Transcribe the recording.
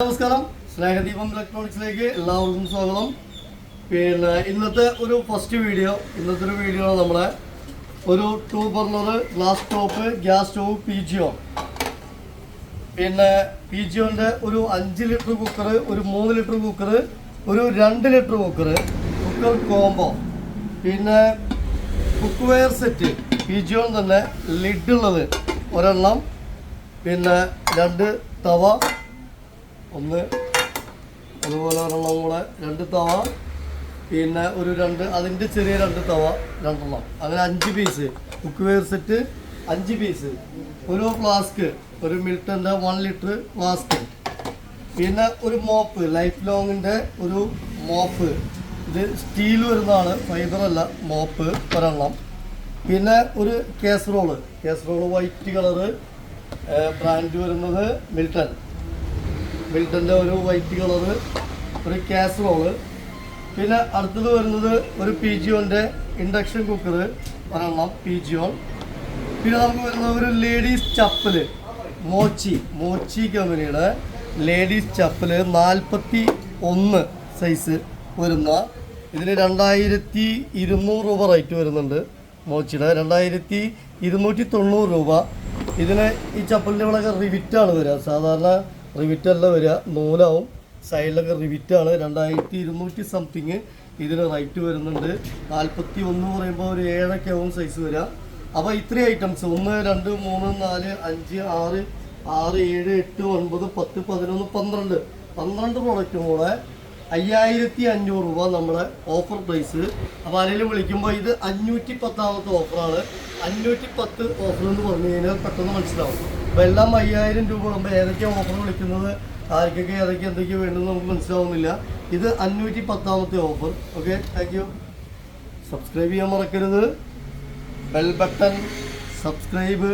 നമസ്കാരം. സ്നേഹദീപം ഇലക്ട്രോണിക്സിലേക്ക് എല്ലാവർക്കും സ്വാഗതം. പിന്നെ ഇന്നത്തെ ഒരു ഫസ്റ്റ് വീഡിയോ ഇന്നത്തെ ഒരു വീഡിയോ നമ്മളെ ഒരു two burner glass top gas stove Pigeon പിന്നെ പി ജിഒന്റെ ഒരു അഞ്ച് ലിറ്റർ കുക്കർ ഒരു മൂന്ന് ലിറ്റർ കുക്കർ ഒരു രണ്ട് ലിറ്റർ കുക്കർ കുക്കർ കോംബോ പിന്നെ cookware set Pigeon തന്നെ ലിഡ് ഉള്ളത് ഒരെണ്ണം. പിന്നെ രണ്ട് തവ ഒന്ന് അതുപോലെ ഒരെണ്ണം കൂടെ രണ്ട് തവ പിന്നെ ഒരു രണ്ട് അതിന്റെ ചെറിയ രണ്ട് തവ രണ്ടെണ്ണം. അങ്ങനെ അഞ്ച് പീസ് കുക്ക് വെയർ സെറ്റ് അഞ്ച് പീസ് ഒരു ഫ്ലാസ്ക് ഒരു മിൽട്ടന്റെ വൺ ലിറ്റർ ഫ്ലാസ്ക് പിന്നെ ഒരു മോപ്പ് ലൈഫ് ലോങ്ങിന്റെ ഒരു മോപ്പ് ഇത് സ്റ്റീൽ വരുന്നതാണ് ഫൈബർ അല്ല മോപ്പ് ഒരെണ്ണം. പിന്നെ ഒരു casserole casserole white colour brand വരുന്നത് മിൽട്ടൺ മിൽട്ടന്റെ ഒരു വൈറ്റ് കളറ് ഒരു കാസറോൾ. പിന്നെ അടുത്തത് വരുന്നത് ഒരു പി ജി ഒന്റെ ഇൻഡക്ഷൻ കുക്കർ ഒരെണ്ണം പി ജി ഓൺ പിന്നെ നമുക്ക് വരുന്നത് ഒരു ലേഡീസ് ചപ്പൽ മോച്ചി മോച്ചി കമ്പനിയുടെ ലേഡീസ് ചപ്പൽ നാൽപ്പത്തി ഒന്ന് സൈസ് വരുന്ന. ഇതിന് രണ്ടായിരത്തി ഇരുന്നൂറ് രൂപ റേറ്റ് വരുന്നുണ്ട് മോച്ചിയുടെ. രണ്ടായിരത്തി ഇരുന്നൂറ്റി തൊണ്ണൂറ് രൂപ. ഇതിന് ഈ ചപ്പലിന്റെ ഇവിടെയൊക്കെ റിവിറ്റാണ് വരിക. സാധാരണ റിവിറ്റല്ല വരിക. നൂലാവും. സൈഡിലൊക്കെ റിവിറ്റാണ്. രണ്ടായിരത്തി ഇരുന്നൂറ്റി സംതിങ് ഇതിന് റേറ്റ് വരുന്നുണ്ട്. നാൽപ്പത്തി ഒന്ന് പറയുമ്പോൾ ഒരു ഏഴൊക്കെ ആവും സൈസ് വരിക. അപ്പോൾ ഇത്രയും ഐറ്റംസ് ഒന്ന് രണ്ട് മൂന്ന് നാല് അഞ്ച് ആറ് ആറ് ഏഴ് എട്ട് ഒൻപത് പത്ത് പതിനൊന്ന് പന്ത്രണ്ട്. പന്ത്രണ്ട് പ്രൊഡക്റ്റ് കൂടെ അയ്യായിരത്തി അഞ്ഞൂറ് രൂപ നമ്മുടെ ഓഫർ പ്രൈസ് അപ്പോൾ ആരെങ്കിലും വിളിക്കുമ്പോൾ ഇത് അഞ്ഞൂറ്റി പത്താമത്തെ ഓഫറാണ് അഞ്ഞൂറ്റി പത്ത് ഓഫർ എന്ന് പറഞ്ഞു കഴിഞ്ഞാൽ പെട്ടെന്ന് മനസ്സിലാവും. അപ്പോൾ എല്ലാം അയ്യായിരം രൂപ ആകുമ്പോൾ ഏതൊക്കെയാണ് ഓഫർ വിളിക്കുന്നത്? ആർക്കൊക്കെ ഏതൊക്കെ എന്തൊക്കെ വേണ്ടതെന്ന് നമുക്ക് മനസ്സിലാവുന്നില്ല. ഇത് അഞ്ഞൂറ്റി പത്താമത്തെ offer okay thank you subscribe ചെയ്യാൻ മറക്കരുത്. Bell button subscribe